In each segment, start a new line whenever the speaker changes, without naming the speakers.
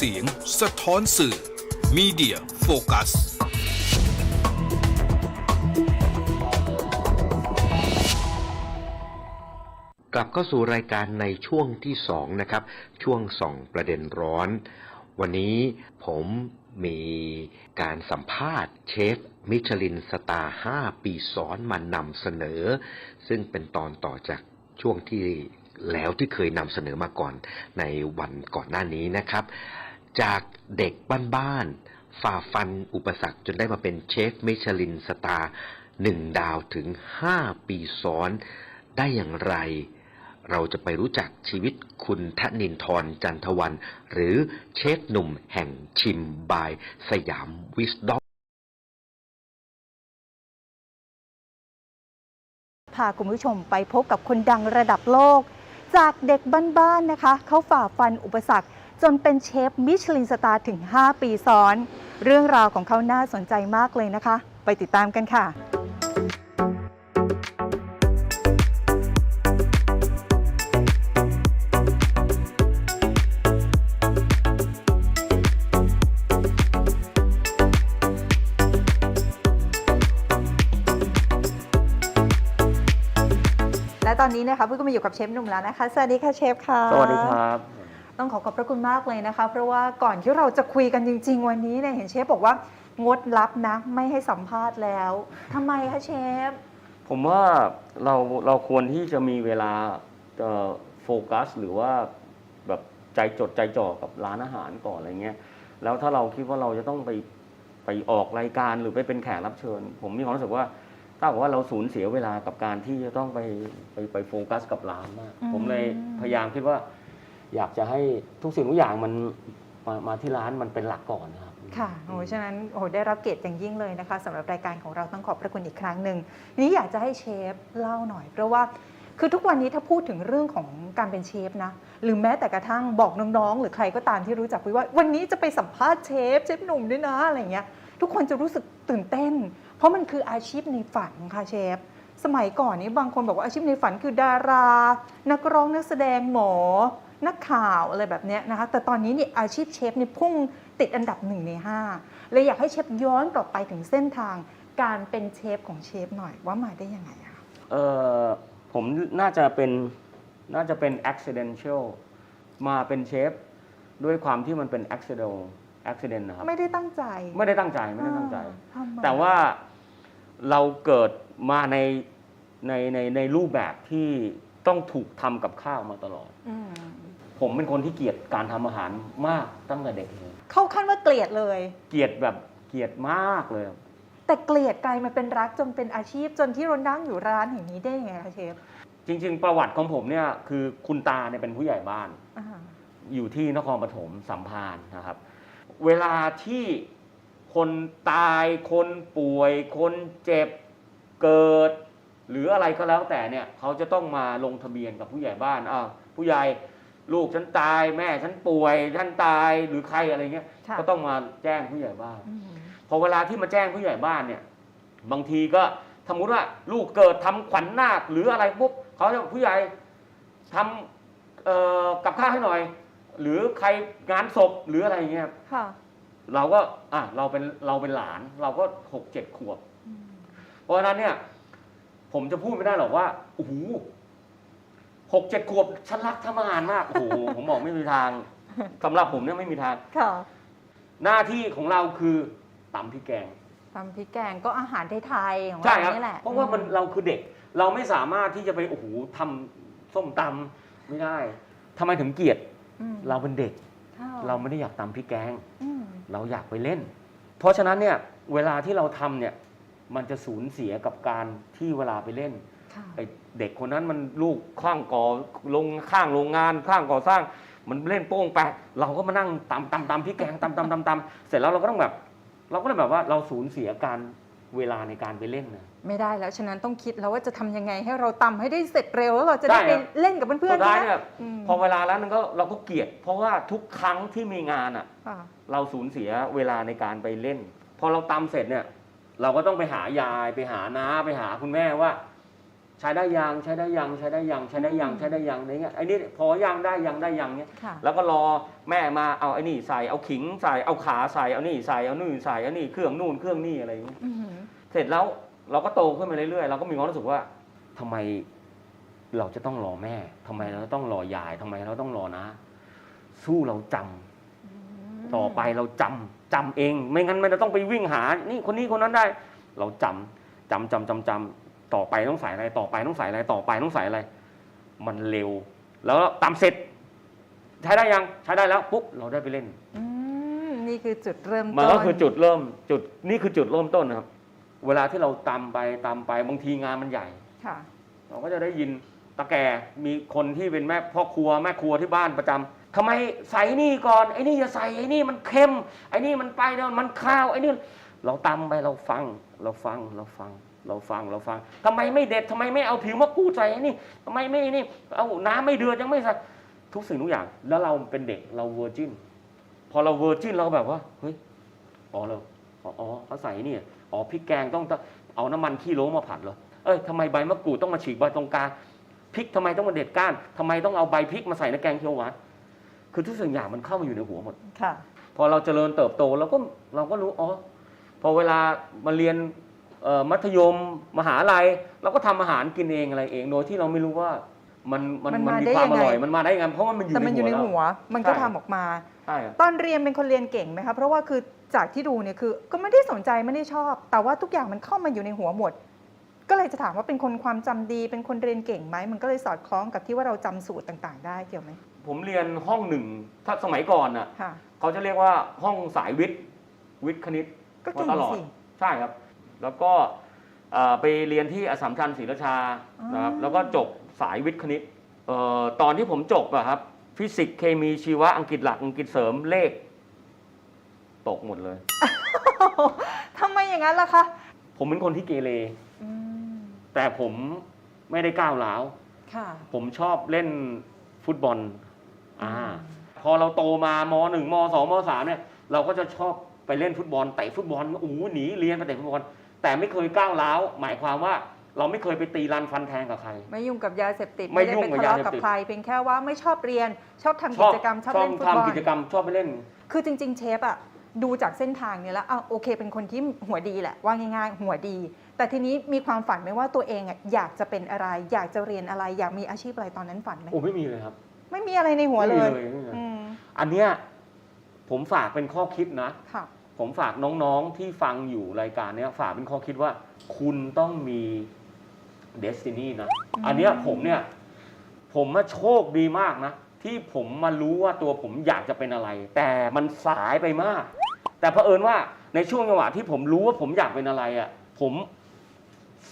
เสียง สะท้อนสื่อ Media Focus
กลับเข้าสู่รายการในช่วงที่สองนะครับ ช่วงส่องประเด็นร้อน วันนี้ผมมีการสัมภาษณ์เชฟมิชลินสตาร์5ปีซ้อนมานำเสนอ ซึ่งเป็นตอนต่อจากช่วงที่แล้วที่เคยนำเสนอมาก่อนในวันก่อนหน้านี้นะครับ จากเด็กบ้านๆฝ่าฟันอุปสรรคจนได้มาเป็นเชฟมิชลินสตาร์หนึ่งดาวถึง5ปีซ้อนได้อย่างไร เราจะไปรู้จักชีวิตคุณทนินทรจันทวัน หรือเชฟหนุ่มแห่งชิมบายสยามวิสดอม
พาคุณผู้ชมไปพบกับคนดังระดับโลก จากเด็กบ้านๆนะคะ เขาฝ่าฟันอุปสรรค จนเป็นเชฟมิชลินสตาร์ถึง 5 ปีซ้อน เรื่องราวของเขาน่าสนใจมากเลยนะคะ ไปติดตามกันค่ะและตอนนี้นะคะเพี่อก็มาอยู่กับเชฟหนุ่มแล้วนะคะ สวัสดีค่ะเชฟค่ะ
สวัสดีครับ
ต้องขอขอบพระคุณมากเลยนะคะ เพราะว่าก่อนที่เราจะคุยกันจริง ๆ วันนี้เนี่ยเห็นเชฟบอกว่างดรับนะไม่ให้สัมภาษณ์แล้วทำไมคะเชฟ
ผมว่าเราเราควรที่จะมีเวลาเอ่อโฟกัส หรือว่าแบบใจจดใจจ่อกับร้านอาหารก่อนอะไรเงี้ยแล้วถ้าเราคิดว่าเราจะต้องไปไปออกรายการหรือไปเป็นแขกรับเชิญ ผมมีความรู้สึกว่าถ้าบอกว่าเราสูญเสียเวลากับการที่จะต้องไปไปไปโฟกัสกับร้านมาก
อืม
ผมเลยพยายามคิดว่า อยากจะให้ทุกสิ่งทุกอย่างมันมามาที่ร้านมันเป็นหลักก่อนนะครับ
ค่ะโอ้ฉะนั้นโอ้ได้รับเกียรติอย่างยิ่งเลยนะคะสำหรับรายการของเราต้องขอบพระคุณอีกครั้งหนึ่งทีนี้อยากจะให้เชฟเล่าหน่อย เพราะว่าคือทุกวันนี้ถ้าพูดถึงเรื่องของการเป็นเชฟนะ หรือแม้แต่กระทั่งบอกน้องๆ หรือใครก็ตามที่รู้จักว่า วันนี้จะไปสัมภาษณ์เชฟเชฟหนุ่มด้วยนะอะไรเงี้ย ทุกคนจะรู้สึกตื่นเต้น เพราะมันคืออาชีพในฝันค่ะเชฟสมัยก่อนนี้บางคนบอกว่าอาชีพในฝันคือดารา นักร้องนักแสดงหมอ นักข่าวอะไรแบบเนี้ยนะคะ แต่ตอนนี้เนี่ยอาชีพเชฟเนี่ยพุ่งติดอันดับหนึ่งในห้าเลยอยากให้เชฟย้อนกลับไปถึงเส้นทางการเป็นเชฟของเชฟหน่อยว่ามาได้ยังไงอะคะ
เออผมน่าจะเป็นน่าจะเป็น accidental มาเป็นเชฟด้วยความที่มันเป็น accidental accident นะครับ
ไม่ได้ตั้งใจ
ไม่ได้ตั้งใจไม่ได้ตั้งใจ
อ่าทำไม
แต่ว่าเราเกิดมาในในในในรูปแบบที่ต้องถูกทำกับข้าวมาตลอด
อืม
ผมเป็นคนที่เกลียดการทำอาหารมากตั้งแต่เด็กเลย
เข้าขั้นว่าเกลียดเลย
เกลียดแบบเกลียดมากเลย
แต่เกลียดกลายมาเป็นรักจนเป็นอาชีพจนที่เรานั่งอยู่ร้านแห่งนี้ได้ยังไงคะเชฟ
จริง ๆ ประวัติของผมเนี่ยคือคุณตาเนี่ยเป็นผู้ใหญ่บ้าน
อ่า
อยู่ที่นครปฐมสัมพันธ์นะครับ เวลาที่คนตายคนป่วย คนเจ็บเกิด หรืออะไรก็แล้วแต่เนี่ยเขาจะต้องมาลงทะเบียนกับผู้ใหญ่บ้านอ้าวผู้ใหญ่ ลูกฉันตายแม่ฉันป่วยฉันตายหรือใครอะไรเงี้ย
ค่ะ
ก็ต้องมาแจ้งผู้ใหญ่บ้าน
อืม
พอเวลาที่มาแจ้งผู้ใหญ่บ้านเนี่ย บางทีก็สมมติว่า ลูกเกิดทำขวัญนาคหรืออะไรปุ๊บเขาจะบอกผู้ใหญ่ทำเอ่อกับข้าวให้หน่อย หรือใครงานศพหรืออะไรอย่างเงี้ย
ค่ะ
เราก็อะเราเป็นเราเป็นหลาน เราก็หกเจ็ดขวบ
อืม
เพราะฉะนั้นเนี่ย ผมจะพูดไม่ได้หรอกว่าโอ้โห หกเจ็ดขวบฉันรักทำอาหารมากโอ้โหผมบอกไม่มีทางสำหรับผมเนี่ยไม่มีทาง
ค่ะ
หน้าที่ของเราคือตำพริกแกง
ตำพริกแกงก็อาหารไทยๆของ
ใช่
เรา
ครับ
นี่แหละ
เพราะว่ามันเราคือเด็ก เราไม่สามารถที่จะไปโอ้โหทำส้มตำไม่ได้ทำไมถึงเกลียด
อืม
เราเป็นเด็ก
ค่ะ
เราไม่ได้อยากตำพริกแกง
อืม
เราอยากไปเล่น เพราะฉะนั้นเนี่ยเวลาที่เราทำเนี่ยมันจะสูญเสียกับการที่เวลาไปเล่น
ค่ะ
ไอเด็กคนนั้นมันลูกข้างก่อลงข้างโรงงานข้างก่อสร้าง มันเล่นโป้งแปะเราก็มานั่งตำตำตำพริกแกงตำตำตำตำเสร็จแล้วเราก็ต้องแบบ เราก็เลยแบบว่าเราสูญเสียการเวลาในการไปเล่นนะ
ไม่ได้แล้วฉะนั้นต้องคิดแล้วว่าจะทำยังไงให้เราตำให้ได้เสร็จเร็วแล้วเราจะได้
ใช่
ไป
ครับ
เล่นกับเพื่อน
สุด
ๆ
ท้าย
นะ
เนี่ย
ม
พอเวลาแล้วมันก็เราก็เกลียด เพราะว่าทุกครั้งที่มีงานอะ
ค่ะ
เราสูญเสียเวลาในการไปเล่น พอเราตำเสร็จเนี่ย เราก็ต้องไปหายายไปหาน้าไปหาคุณแม่ว่าฉ ช้ได้ยังใช้ได้ยังใช้ได้ยังใช้ได้ยังใช้ได้ยังอะไรเงี้ยไอ้นี่พอยังได้ยังได้ยังเนี้ย
ค่ะ
แล้วก็รอแม่มาเอาไอ้นี่ใส่เอาขิงใส่เอาขาใส่เอานี่ใส่เอานู่นใส่เอานี่เครื่องนู่นเครื่องนี่อะไรอย่างเงี้ย
อือหือ
เสร็จแล้วเราก็โตขึ้นมาเรื่อยๆเราก็มีความรู้สึกว่าทำไมเราจะต้องรอแม่ทำไมเราต้องรอยายทำไมเราต้องรอนะ สู้เราจำ ต่อไปเราจำจำเอง ไม่งั้นไม่ต้องไปวิ่งหา นี่คนนี้คนนั้นได้ เราจำจำจำจำจำ ต่อไปต้องใส่อะไรต่อไปต้องใส่อะไรต่อไปต้องใส่อะไร มันเร็ว แล้วตามเสร็จ ใช้ได้ยังใช้ได้แล้วปุ๊บเราได้ไปเล่น
อืมนี่คือจุดเริ่มต้น
มันก็คือจุดเริ่มจุดนี่คือจุดเริ่มต้นนะครับ เวลาที่เราตามไปตามไปบางทีงานมันใหญ่
ค่ะ
เราก็จะได้ยินตาแก่มีคนที่เป็นแม่พ่อครัวแม่ครัวที่บ้านประจำทำไมใส่นี่ก่อนไอ้นี่อย่าใส่ไอ้นี่มันเค็มไอ้นี่มันไปแล้วมันข้าวไอ้นี่เราตำไปเราฟังเราฟังเราฟัง เราฟังเราฟังทำไมไม่เด็ดทำไมไม่เอาผิวมะกรูดใส่ไอ้นี่ทำไมไม่นี่ เอาน้ำไม่เดือดยังไม่ใส่ทุกสิ่งทุกอย่าง แล้วเราเป็นเด็กเราเวอร์จินพอเราเวอร์จินเราแบบว่าเฮ้ยอ๋อเราอ๋ออ๋อเขาใส่นี่อ๋อพริกแกงต้องเอาน้ำมันขี้โล้มาผัดเหรอเอ้ยทำไมใบมะกรูดต้องมาฉีกใบตรงกลางพริกทำไมต้องมาเด็ดก้านทำไมต้องเอาใบพริกมาใส่ในแกงเขียวหวานคือทุกสิ่งอย่างมันเข้ามาอยู่ในหัวหมด
ค่ะ
พอเราเจริญเติบโตเราก็เราก็รู้อ๋อพอเวลามาเรียนเอ่อ มัธยมมหาลัยเราก็ทำอาหารกินเองอะไรเอง โดยที่เราไม่รู้ว่ามันมัน
มัน
มัน
มา
มี
ได้
ความ
ยังไง
อร่อยมันมาได้ยังไงเพราะว่ามันอยู่
แต่มันอยู่ใน
ในหั
หั
ว
วมันก็
ใช่
ทำออกมา
ใช่ครับ
ตอนเรียนเป็นคนเรียนเก่งไหมคะเพราะว่าคือจากที่ดูเนี่ยคือ ก็ไม่ได้สนใจไม่ได้ชอบ แต่ว่าทุกอย่างมันเข้ามาอยู่ในหัวหมด ก็เลยจะถามว่าเป็นคนความจำดี เป็นคนเรียนเก่งไหมมันก็เลยสอดคล้องกับที่ว่าเราจำสูตรต่าง ๆ ได้เกี่ยวไหม
ผมเรียนห้องหนึ่งถ้าสมัยก่อนน่ะ
ค่ะ
เขาจะเรียกว่าห้องสายวิทย์วิทย์คณิต
ก็เก่ง
มาตลอด
สิ
ใช่ครับ แล้วก็เอ่อไปเรียนที่อสสัมชัญศรีราชา
อ๋อ
นะครับแล้วก็จบสายวิทย์คณิตเอ่อตอนที่ผมจบอะครับ ฟิสิกส์เคมีชีวะอังกฤษหลักอังกฤษเสริมเลข ตกหมดเลย
ทำไมอย่างนั้นล่ะคะ
ผมเป็นคนที่เกเร
อืม
แต่ผมไม่ได้ก้าวร้าว
ค่ะ
ผมชอบเล่นฟุตบอล อ่า พอเราโตมามหนึ่งมสองมสามเนี่ย เราก็จะชอบไปเล่นฟุตบอลเตะฟุตบอลโอ้โหหนีเรียนไปเตะฟุตบอล แต่ไม่เคยก้าวร้าวหมายความว่าเราไม่เคยไปตีรันฟันแทงกับใคร
ไม่ยุ่งกับยาเสพติด
ไม่
ได้
ยุ่
ไป
งกับ
ทะเลาะ
ยาเสพ
กับ
ติด
ใครเพียงแค่ว่าไม่ชอบเรียนชอบทำ
ช
กิ
อบ
จกรรมชอบ
ชอบ
เล่นฟุตบอล
ทำกิจกรรมชอบไปเล่น
คือจริง ๆ เชฟอะดูจากเส้นทางเนี่ยแล้วอะโอเค เป็นคนที่หัวดีแหละว่าง่าย ๆ หัวดี แต่ทีนี้มีความฝันไหมว่าตัวเองอะอยากจะเป็นอะไร อยากจะเรียนอะไร อยากมีอาชีพอะไรตอนนั้นฝันไหม
โอ้ไม่มีเลยครับ
ไม่มีอะไรในหัวเล
ไม่
ย
มีเลยไม่มีเลย
อืม
อันเนี้ยผมฝากเป็นข้อคิดนะ
ค่ะ
ผมฝากน้องๆที่ฟังอยู่รายการเนี้ยฝากเป็นข้อคิดว่า คุณต้องมีเดสตินีนะ
อืม
อันเนี้ยผมเนี่ย ผมมาโชคดีมากนะ ที่ผมมารู้ว่าตัวผมอยากจะเป็นอะไร แต่มันสายไปมาก แต่เผอิญว่าในช่วงจังหวะที่ผมรู้ว่าผมอยากเป็นอะไรอะ่ะ ผม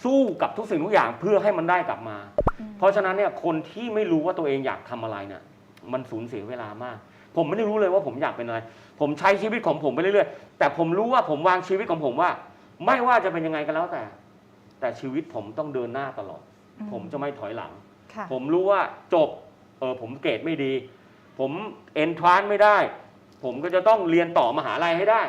สู้กับทุกสิ่งทุกอย่างเพื่อให้มันได้กลับมา
อืม
เพราะฉะนั้นเนี่ยคนที่ไม่รู้ว่าตัวเองอยากทำอะไรเนี่ยมันสูญเสียเวลามาก ผมไม่ได้รู้เลยว่าผมอยากเป็นอะไร ผมใช้ชีวิตของผมไปเรื่อยๆ แต่ผมรู้ว่าผมวางชีวิตของผมว่า ไม่ว่าจะเป็นยังไงก็แล้วแต่ แต่ชีวิตผมต้องเดินหน้าตลอด
อื
ผมจะไม่ถอยหลัง
ค่ะ
ผมรู้ว่าจบเออผมเกรดไม่ดี ผมเอนทรานไม่ได้ ผมก็จะต้องเรียนต่อมหาลัยให้ได้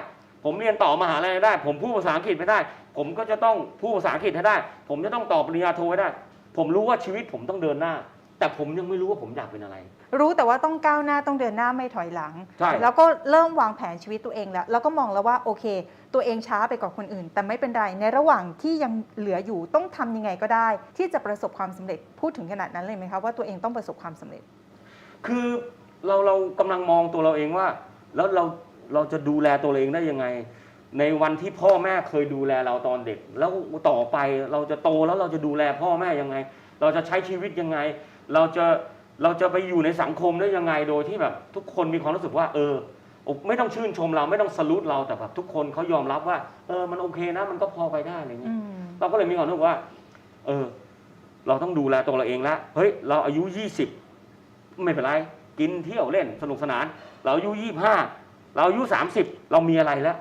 ผมเรียนต่อมหาลัยให้ได้ ผมพูดภาษาอังกฤษไม่ได้ ผมก็จะต้องพูดภาษาอังกฤษให้ได้ ผมจะต้องต่อปริญญาโทให้ได้ ผมรู้ว่าชีวิตผมต้องเดินหน้า แต่ผมยังไม่รู้ว่าผมอยากเป็นอะไร
รู้แต่ว่าต้องก้าวหน้าต้องเดินหน้าไม่ถอยหลัง
ใช่
แล้วก็เริ่มวางแผนชีวิตตัวเองแล้ว แล้วก็มองแล้วว่าโอเค ตัวเองช้าไปกว่าคนอื่น แต่ไม่เป็นไร ในระหว่างที่ยังเหลืออยู่ต้องทำยังไงก็ได้ ที่จะประสบความสำเร็จพูดถึงขนาดนั้นเลยไหมคะว่าตัวเองต้องประสบความสำเร็จ
คือเราเรากำลังมองตัวเราเองว่า แล้วเราเราจะดูแลตัวเราเองได้ยังไง ในวันที่พ่อแม่เคยดูแลเราตอนเด็ก แล้วต่อไปเราจะโตแล้วเราจะดูแลพ่อแม่ยังไง เราจะใช้ชีวิตยังไง เราจะเราจะไปอยู่ในสังคมได้ยังไงโดยที่แบบทุกคนมีความรู้สึกว่า เออไม่ต้องชื่นชมเราไม่ต้องสลุดเราแต่แบบทุกคนเขายอมรับว่า เออมันโอเคนะ มันก็พอไปได้อะไรเงี้ย
อืม
เราก็เลยมีความรู้สึกว่า เออ เราต้องดูแลตัวเราเองแล้วเฮ้ยเราอายุยี่สิบไม่เป็นไร กินเที่ยวเล่นสนุกสนาน เราอายุยี่ห้าเราอายุสามสิบเรามีอะไรแล้ว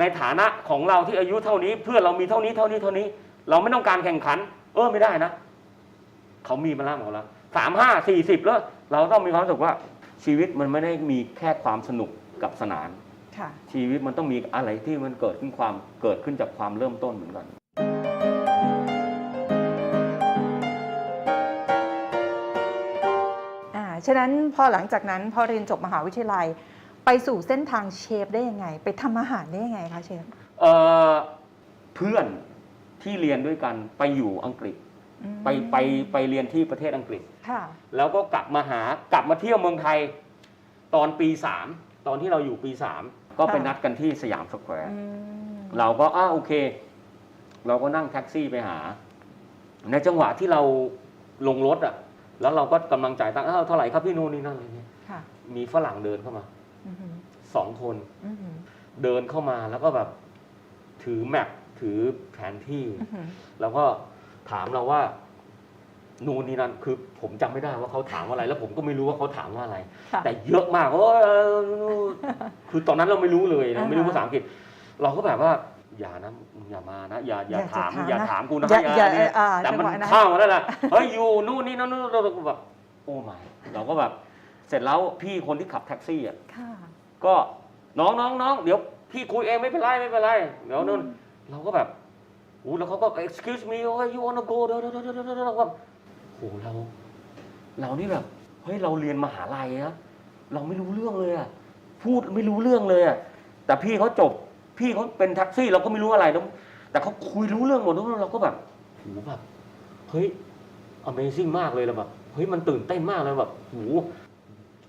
ในฐานะของเราที่อายุเท่านี้ เพื่อนเรามีเท่านี้เท่านี้เท่านี้ เราไม่ต้องการแข่งขัน เออไม่ได้นะ เขามีมาล่ามของเราสามห้าสี่สิบแล้ว เราต้องมีความรู้สึกว่าชีวิตมันไม่ได้มีแค่ความสนุกกับสนานชีวิตมันต้องมีอะไรที่มันเกิดขึ้นความเกิดขึ้นจากความเริ่มต้นเหมือนกันอา
ฉะนั้นพอหลังจากนั้นพอเรียนจบมหาวิทยาลัย ไปสู่เส้นทางเชฟได้ยังไง ไปทำอาหารได้ยังไงคะเชฟ
เเพื่อนที่เรียนด้วยกันไปอยู่อังกฤษ ไปไปไปเรียนที่ประเทศอังกฤษ
ค่ะ
แล้วก็กลับมาหากลับมาเที่ยวเมืองไทย ตอนปีสามตอนที่เราอยู่ปีสามก็ไป
ค่ะ
นัดกันที่สยามสแควร์
อืม
เราก็อ้าโอเค เราก็นั่งแท็กซี่ไปหา ในจังหวะที่เราลงรถอะ แล้วเราก็กำลังจ่ายตังค์อ้าวเท่าไหร่ครับพี่นู่นนี่นั่นอะไรเงี้ย
ค่ะ
มีฝรั่งเดินเข้ามา
อือหือ
สองคน
อือหือ
เดินเข้ามาแล้วก็แบบถือแมปถือแผนที่
อือหือ
แล้วก็ ถามเราว่า นู่นนี่นั่นคือ ผมจำไม่ได้ว่าเขาถามว่าอะไร แล้วผมก็ไม่รู้ว่าเขาถามว่าอะไร
ค่ะ
แต่เยอะมากโอ้ยคือตอนนั้นเราไม่รู้เลยเราไม่รู้
อ่าฮะ
ภาษาอังกฤษ เราก็แบบว่า อย่านะมึงอย่ามานะอย่าอย่า
อย่า
ถาม
จะถาม
อย่า
นะ
ถามกูนะ
อย่าอย่า
อันนี้
อ่า
แต่มัน
จังหวะนั้น
เข้ามาแล้วล่ะเฮ้ยอยู่นู่นนี่นั่นนู่นเราก็แบบโอ้ไม่เราก็แบบ เสร็จแล้วพี่คนที่ขับแท็กซี่อะ
ค่ะ
ก็น้องน้องน้องเดี๋ยวพี่คุยเองไม่เป็นไรไม่เป็นไรเดี๋ยวนู่น
อืม
เราก็แบบโอ้แล้วเขาก็ excuse me oh you wanna go เดี๋ยวเดี๋ยวเดี๋ยวเดี๋ยวเดี๋ยวเราก็โหเรา เรานี่แบบเฮ้ยเราเรียนมหาลัยนะเราไม่รู้เรื่องเลยอะพูดไม่รู้เรื่องเลยอะแต่พี่เขาจบ พี่เขาเป็นแท็กซี่ เราก็ไม่รู้อะไรนะแต่เขาคุยรู้เรื่องหมดแล้วเราก็แบบโหแบบเฮ้ย Amazing มากเลยเราแบบเฮ้ยมันตื่นเต้นมากเลยแบบโห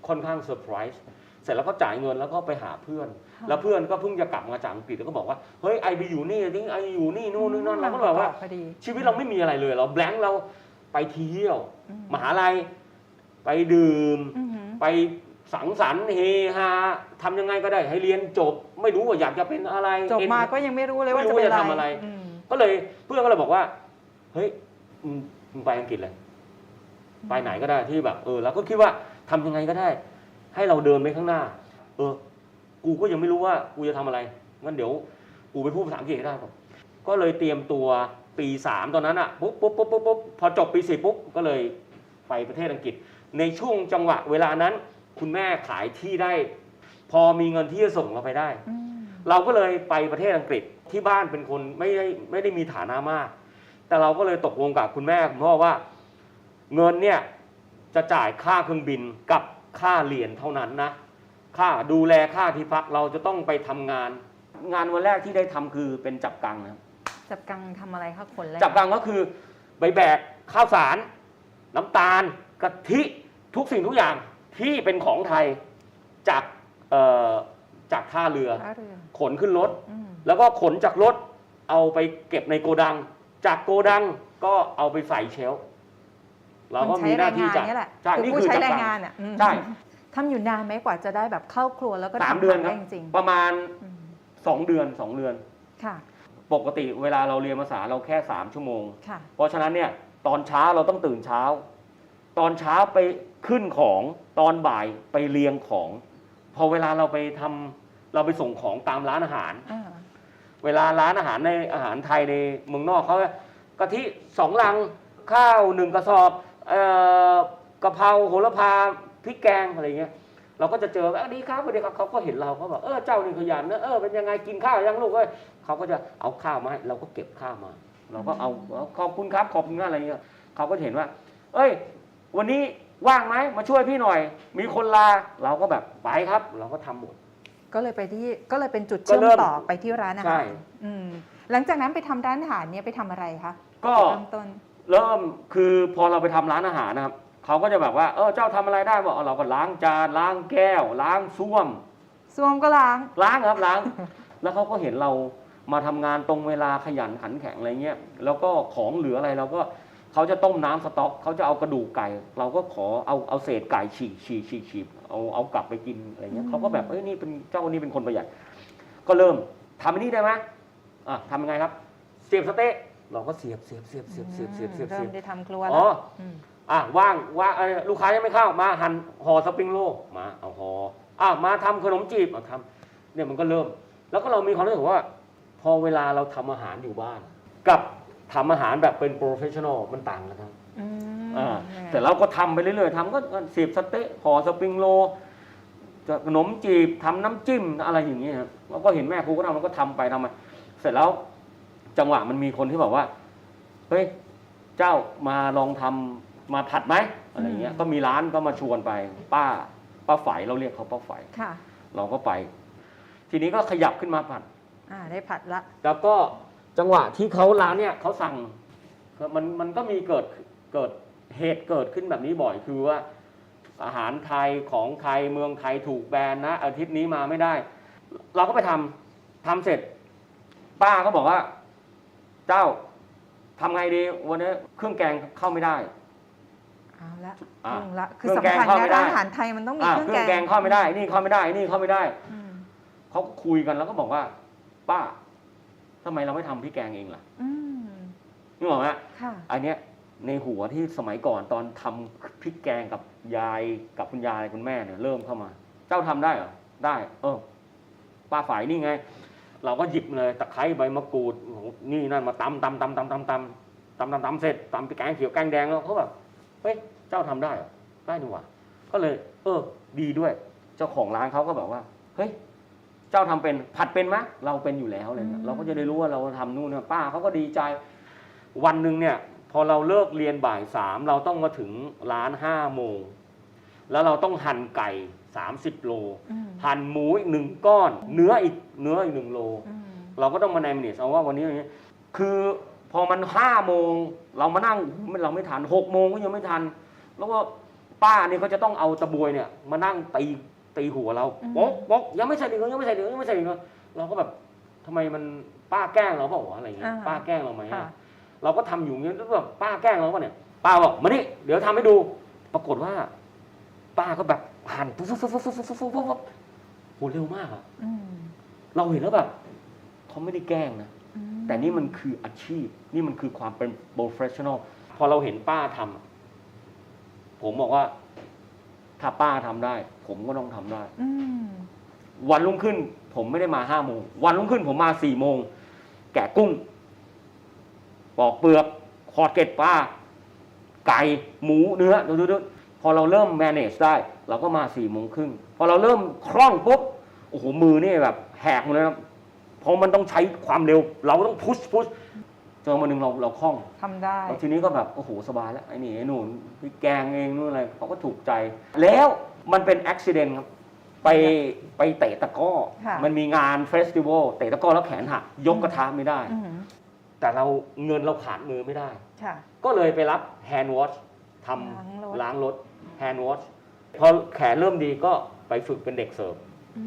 ค่อนข้างเซอร์ไพรส์ เสร็จแล้วก็จ่ายเงินแล้วก็ไปหาเพื่อน
ค่ะ
แล้วเพื่อนก็เพิ่งจะกลับมาจากอังกฤษแล้วก็บอกว่าเฮ้ยไอไปอยู่นี่นี่ไออยู่นี่นู่นนี่นั่นเราก็แบบว่า
พอดี
ชีวิตเราไม่มีอะไรเลย เราแบงค์เราไปเที่ยว
อืม
มหาลัยไปดื่ม
อือหือ
ไปสังสรรค์เฮฮาทำยังไงก็ได้ให้เรียนจบ ไม่รู้ว่าอยากจะเป็นอะไร
จบมา
เอ็น
ก็ยังไม่รู้เลยว่า
ไม่รู้
จะเป็น
จะทำอะไร
อืม
ก็เลยเพื่อนก็เลยบอกว่า เฮ้ยมึงมึงไปอังกฤษเลย ไปไหนก็ได้ที่แบบ เออเราก็คิดว่าทำยังไงก็ได้ ให้เราเดินไปข้างหน้า เออ กูก็ยังไม่รู้ว่ากูจะทำอะไรงั้นเดี๋ยวกูไปพูดภาษาอังกฤษให้ได้ก่อนก็เลยเตรียมตัวปีสามตอนนั้นอะปุ๊บปุ๊บปุ๊บปุ๊บปุ๊บพอจบปีสี่ปุ๊บก็เลยไปประเทศอังกฤษ ในช่วงจังหวะเวลานั้น คุณแม่ขายที่ได้ พอมีเงินที่จะส่งเราไปได้
อืม
เราก็เลยไปประเทศอังกฤษที่บ้านเป็นคนไม่ได้ไม่ได้มีฐานะมาก แต่เราก็เลยตกลงกับคุณแม่คุณพ่อว่า เงินเนี่ยจะจ่ายค่าเครื่องบินกับ ค่าเรียนเท่านั้นนะ ค่าดูแลค่าที่พักเราจะต้องไปทำงาน งานวันแรกที่ได้ทำคือเป็นจับกังนะครับ
จับกังทำอะไรคะคนแรก
จับกังก็คือใบแบกข้าวสาร น้ำตาลกะทิทุกสิ่งทุกอย่างที่เป็นของไทยจากเอ่อจากท่าเรือ
ท่าเรือ
ขนขึ้นรถ
อืม
แล้วก็ขนจากรถเอาไปเก็บในโกดัง จากโกดังก็เอาไปใส่เชลฟ์ เราก็มีหน้าที่จัด
คใช้แรงงานเนี่ยแหละ
ใช่
คือ
นี่
ผู้
คือ
ใช้
จับ
แรง
กัง
งานอะอืม
ใช่
ทำอยู่นานไหมกว่าจะได้แบบเข้าครัวแล้วก็
สาม
ทำ
เดือนค
ได้
รับ
จริง
ประมาณ
ๆอืม
สองเดือนสองเดือน
ค่ะ
ปกติเวลาเราเรียนภาษาเราแค่สามชั่วโมง
ค่ะ
เพราะฉะนั้นเนี่ยตอนเช้าเราต้องตื่นเช้า ตอนเช้าไปขึ้นของตอนบ่ายไปเรียงของ พอเวลาเราไปทำเราไปส่งของตามร้านอาหาร
อ่า
เวลาร้านอาหารในอาหารไทยในเมืองนอกเขากะทิสองลังข้าวหนึ่งกระสอบเอ่อ กะเพราโหระพาพริกแกงอะไรเงี้ยเราก็จะเจอว่าดีครับสวัสดีครับเขาก็เห็นเราเขาบอกเออเจ้านี่ขยันนะเออเป็นยังไงกินข้าวยังลูกเอ้ยเขาก็จะเอาข้าวมาให้เราก็เก็บข้าวมา เราก็เอาเอาขอบคุณครับขอบคุณมากอะไรเงี้ยเขาก็จะเห็นว่า เอ้ย วันนี้ว่างไหมมาช่วยพี่หน่อย มีคนลาเราก็แบบไปครับ เราก็ทำหมด
ก็เลยไปที่ก็เลยเป็นจุด
ก็
เชื่อม
เริ่ม
ต่อไปที่ร้านอา
ใช่
หารอืมหลังจากนั้นไปทำร้านอาหารเนี่ยไปทำอะไรคะ
ก็
จุดเริ่มต้น
เริ่มคือพอเราไปทำร้านอาหารนะครับเขาก็จะแบบว่าเออเจ้าทำอะไรได้บอกเอาเราก็ล้างจานล้างแก้ว ล้างส้วม
ซ่วมก็ล้าง
ล้างครับล้าง แล้วเขาก็เห็นเรามาทำงานตรงเวลาขยันขันแข็งอะไรเงี้ยแล้วก็ของเหลืออะไรเราก็เขาจะต้มน้ำสต๊อกเขาจะเอากระดูกไก่ เราก็ขอเอาเอาเศษไก่ฉีกฉีกฉีกฉีกเอาเอากลับไปกินอะไรเงี้ยเขาก็แบบเอ้ยนี่เป็นเจ้านี่เป็นคนประหยัดก็เริ่มทำอันนี้ได้ไหมอะทำยังไงครับเสียบสเต๊ะ เราก็เสียบเสียบเสียบเสียบเสียบเสียบเสียบเสี
เริ่
ย
ม
บ
ได้ทำครัว
อ๋
แล้
อ
วม
อะว่างว่างเอ่อลูกค้ายังไม่เข้ามาหั่นห่อสปริงโรลมาเอาห่ออะมาทำขนมจีบเอาทำเนี่ยมันก็เริ่ม แล้วก็เรามีความรู้สึกว่า พอเวลาเราทำอาหารอยู่บ้าน กับทำอาหารแบบเป็นโปรเฟชชั่นอลมันต่างกันครับ
อืม
อ่า
ยังไง
แต่เราก็ทำไปเรื่อยๆทำก็เสียบสเต๊ะห่อสปริงโรลจะขนมจีบทำน้ำจิ้มอะไรอย่างเงี้ยครับเราก็เห็นแม่ครูก็ทำเราก็ทำไปทำไปเสร็จแล้ว จังหวะมันมีคนที่บอกว่า เฮ้ย เจ้ามาลองทำมาผัดไหมอะไรเงี้ย
อืม
ก็มีร้านก็มาชวนไป ป้า ป้าฝ่ายเราเรียกเขาป้าฝ่าย
ค่ะ
เราก็ไป ทีนี้ก็ขยับขึ้นมาผัด
อ่า ได้ผัดละ
แล้วก็จังหวะที่เขาร้านเนี่ยเขาสั่ง มันมันก็มีเกิดเกิดเหตุเกิดขึ้นแบบนี้บ่อยคือว่า อาหารไทยของไทยเมืองไทยถูกแบนนะอาทิตย์นี้มาไม่ได้ เราก็ไปทำทำเสร็จ ป้าก็บอกว่า เจ้าทำไงดีวันนี้เครื่องแกงเข้าไม่ได้
เอาละ
อะ
ยุ่งละคือ
เครื่องแกง
สำคัญ
เข้าไม่
นะ
ได้
ร้านอาหารไทยมันต้องมี
อ่า
เครื่อง
เครื่อง
แก
แก
ง
งเข้าไม่ได้ นี่เข้าไม่ได้ นี่เข้าไม่ได้
อืม
เขาก็คุยกันแล้วก็บอกว่า ป้าทำไมเราไม่ทำพริกแกงเองล่ะ
อืม
นึกออกไหม
ค่ะ
อันเนี้ยในหัวที่สมัยก่อนตอนทำพริกแกงกับยายกับคุณยายคุณแม่เนี่ยเริ่มเข้ามา เจ้าทำได้เหรอได้ เออ ป้าฝ่ายนี่ไง เราก็หยิบเลยตะไคร้ใบมะกรูดโอ้โหนี่นั่นมาตำตำตำตำตำตำตำตำตำเสร็จตำไปแกงเขียวแกงแดงแล้วเขาแบบเฮ้ยเจ้าทำได้เหรอได้นี่หว่าก็เลย เออ ดีด้วย เจ้าของร้านเขาก็แบบว่า เฮ้ย เจ้าทำเป็นผัดเป็นไหมเราเป็นอยู่แล้วอะไรเลย
อืม
เราก็จะได้รู้ว่าเราทำนู่นนะป้าเขาก็ดีใจ วันหนึ่งเนี่ย พอเราเลิกเรียนบ่ายสามเราต้องมาถึงร้านห้าโมงแล้วเราต้องหั่นไก่ สามสิบโล
อืม
หั่นหมูอีกหนึ่งก้อน เนื้ออีกเนื้ออีกหนึ่งโล
อืม
เราก็ต้องมาแนมเนสเอาว่าวันนี้อย่างนี้คือพอมันห้าโมงเรามานั่งเราไม่ทันหกโมงก็ยังไม่ทัน แล้วก็ป้านี่เขาจะต้องเอาตะบวยเนี่ย มานั่งตีตีหัวเราโป๊กโป๊กยังไม่ใส่ดีกยังไม่ใส่ดีกยังไม่ใส่ดีกเราก็แบบทำไมมันป้าแกล้งเราเปล่าวะอะไรเงี้ย
อ่า
ป้าแกล้งเราไหมอะ
ค่ะ
เราก็ทำอยู่อย่างเงี้ยแล้วแบบป้าแกล้งเราปะเนี่ยป้าบอกมานี่เดี๋ยวทำให้ดู ปรากฏว่า ป้าก็แบบ ผ่านปุ๊บปุ๊บปุ๊บปุ๊บปุ๊บปุ๊บโหเร็วมากอะเราเห็นแล้วแบบเขาไม่ได้แกล้งนะแต่นี่มันคืออาชีพ นี่มันคือความเป็น professional พอเราเห็นป้าทำอผมบอกว่า ถ้าป้าทำได้ ผมก็ต้องทำได้วันรุ่งขึ้น ผมไม่ได้มาห้าโมง วันรุ่งขึ้นผมมาสี่โมง แกะกุ้ง ปอกเปลือก ขอดเกล็ดปลา ไก่ หมู เนื้อดูดูดู พอเราเริ่ม manage ได้ เราก็มาสี่โมงครึ่งพอเราเริ่มคล่องปุ๊บโอ้โหมือนี่แบบแหกหมดเลยนะเพราะมันต้องใช้ความเร็ว เราต้องพุชพุชจนวันหนึ่งเราเราคล่อง
ทำได้
แล้วทีนี้ก็แบบโอ้โหสบายแล้วไอ้นี่ไอ้หนูพี่แกงเองนู่นอะไรเขาก็ถูกใจ แล้วมันเป็นอุบิเหตุครับ ไปไปเตะตะกร้อ
ค่ะ
มันมีงานเฟสติวัลเตะตะกร้อแล้วแขนหักยกกระทะไม่ได้
อืม
แต่เราเงินเราขาดมือไม่ได้
ค่ะ
ก็เลยไปรับแฮนด์วอชท
ล้างรถำ
ล้างรถ แฮนด์วอชพอแขนเริ่มดีก็ไปฝึกเป็นเด็กเสิร์ฟ
อื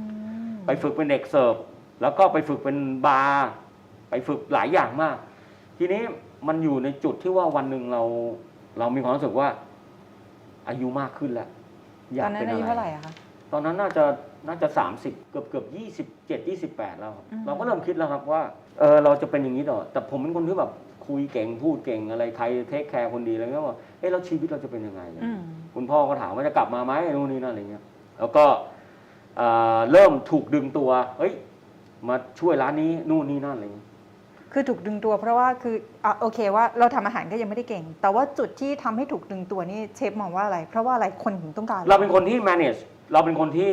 ม
ไปฝึกเป็นเด็กเสิร์ฟแล้วก็ไปฝึกเป็นบาร์ไปฝึกหลายอย่างมาก ทีนี้มันอยู่ในจุดที่ว่าวันหนึ่งเรา เรามีความรู้สึกว่า อายุมากขึ้นแล้วอ
ต
ยา
อกนนั้
เป็นน
อายุ
อะไร
เท่าไหร่อะคะ
ตอนนั้นน่าจะน่าจะสามสิบเกือบเกือบยี่สิบเจ็ดยี่สิบแปดแล้วครับ
อืม
เราก็เริ่มคิดแล้วครับว่าเออเราจะเป็นอย่างนี้ต่อแต่ผมเป็นคนที่แบบ คุยเก่งพูดเก่งอะไรใครเทคแคร์คนดีอะไรเงี้ยว่าเอ้แล้วชีวิตเราจะเป็นยังไง
อืม
คุณพ่อก็ถามว่าจะกลับมาไหมนู่นนี่นั่นอะไรเงี้ยแล้วก็เอ่อเริ่มถูกดึงตัวเฮ้ย มาช่วยร้านนี้นู่นนี่นั่นอะไรเงี้ย
คือถูกดึงตัวเพราะว่าคืออะโอเคว่าเราทำอาหารก็ยังไม่ได้เก่ง แต่ว่าจุดที่ทำให้ถูกดึงตัวนี่เชฟมองว่าอะไร เพราะว่าอะไรคนถึงต้องการ
เราเป็นคนที่ manage เราเป็นคนที่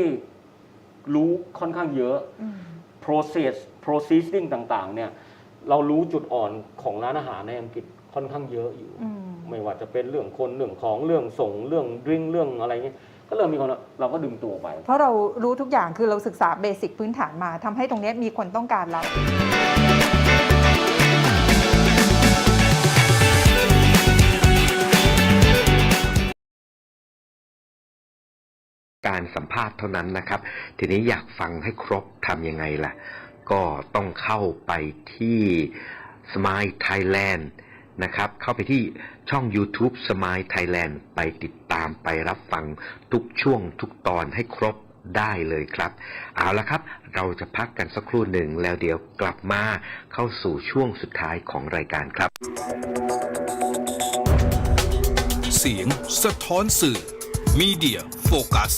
รู้ค่อนข้างเยอะ
อืม
process processing ต่างๆ เนี่ย เรารู้จุดอ่อนของร้านอาหารในอังกฤษค่อนข้างเยอะอยู่
อืม
ไม่ว่าจะเป็นเรื่องคนเรื่องของเรื่องส่งเรื่องดริงเรื่องอะไรเงี้ยก็เริ่มมีคนเราก็ดึงตัวไป
เพราะเรารู้ทุกอย่างคือเราศึกษาเบสิกพื้นฐานมาทำให้ตรงเนี้ยมีคนต้องการเรา
การสัมภาษณ์เท่านั้นนะครับ ทีนี้อยากฟังให้ครบทำยังไงล่ะ ก็ต้องเข้าไปที่ Smile Thailand นะครับ เข้าไปที่ช่อง YouTube Smile Thailand ไปติดตามไปรับฟังทุกช่วงทุกตอนให้ครบได้เลยครับ เอาละครับ เราจะพักกันสักครู่หนึ่งแล้วเดี๋ยวกลับมาเข้าสู่ช่วงสุดท้ายของรายการครับ
เสียงสะท้อนสื่อ Media Focus